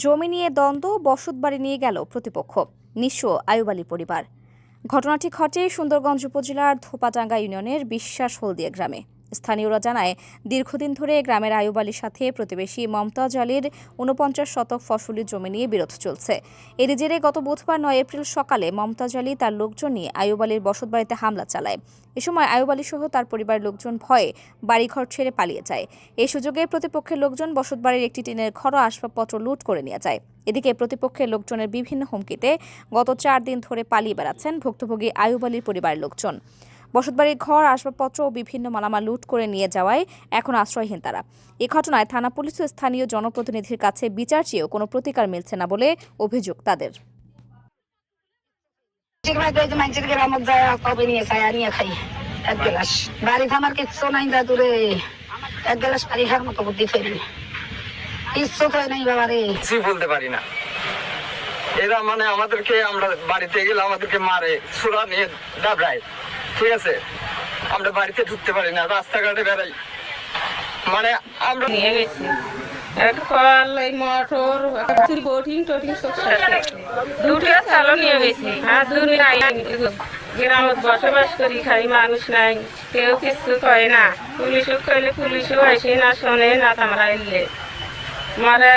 জমি নিয়ে দ্বন্দ্ব বসত বাড়ি নিয়ে গেল প্রতিপক্ষ, নিঃস্ব আয়ুব আলী পরিবার। ঘটনাটি ঘটে সুন্দরগঞ্জ উপজেলার ধোপাডাঙ্গা ইউনিয়নের বিশ্বাস হলদিয়া গ্রামে। স্থানীয়রা জানায়, দীর্ঘদিন ধরে গ্রামের আয়ুব আলীর সাথে প্রতিবেশী মমতাজ আলীর উনপঞ্চাশ শতক ফসলি জমি নিয়ে বিরোধ চলছে। এর জেরে গত বুধবার নয় এপ্রিল সকালে মমতাজ আলী তার লোকজন নিয়ে আয়ুব আলীর বসতবাড়িতে হামলা চালায়। এ সময় আয়ুব সহ তার পরিবারের লোকজন ভয়ে বাড়িঘর ছেড়ে পালিয়ে যায়। এই সুযোগে প্রতিপক্ষের লোকজন বসতবাড়ির একটি টিনের ঘর আসবাবপত্র লুট করে নিয়ে যায়। এদিকে প্রতিপক্ষের লোকজনের বিভিন্ন হুমকিতে গত চার দিন ধরে পালিয়ে বেড়াচ্ছেন ভুক্তভোগী আয়ুব আলীর পরিবারের লোকজন। বসতবাড়ির ঘর আসবাবপত্র ও বিভিন্ন মালামাল লুট করে নিয়ে যাওয়ায় এখন আশ্রয়হীন তারা। এ ঘটনায় থানা পুলিশ ও স্থানীয় জনপ্রতিনিধির কাছে বিচার চেয়েও কোনো প্রতিকার মিলছে না বলে অভিযোগ তাদের। এক গ্লাস। বাড়িতে আমার কিচ্ছু নাই দাদুরে এক গ্লাস পানি খাওয়ার মতো বুদ্ধি ফেরি কিচ্ছু তো নাই বাবা রে কিছুই বলতে পারি না। এরা মানে আমাদেরকে আমরা বাড়িতে গেলে আমাদেরকে মারে ছোড়া নিয়ে দাবড়ায়, ঠিক আছে? আমরা বাড়িতে ঢুকতে পারি না, রাস্তাঘাটে বেড়াই। মানে আমরা নিয়ে গেছি। একটা কল, এই মোটর দুটো নিয়ে গেছি। বসবাস করি মানুষ নাই। কেউ না। পুলিশও কইলে পুলিশও না, শোনে না মারা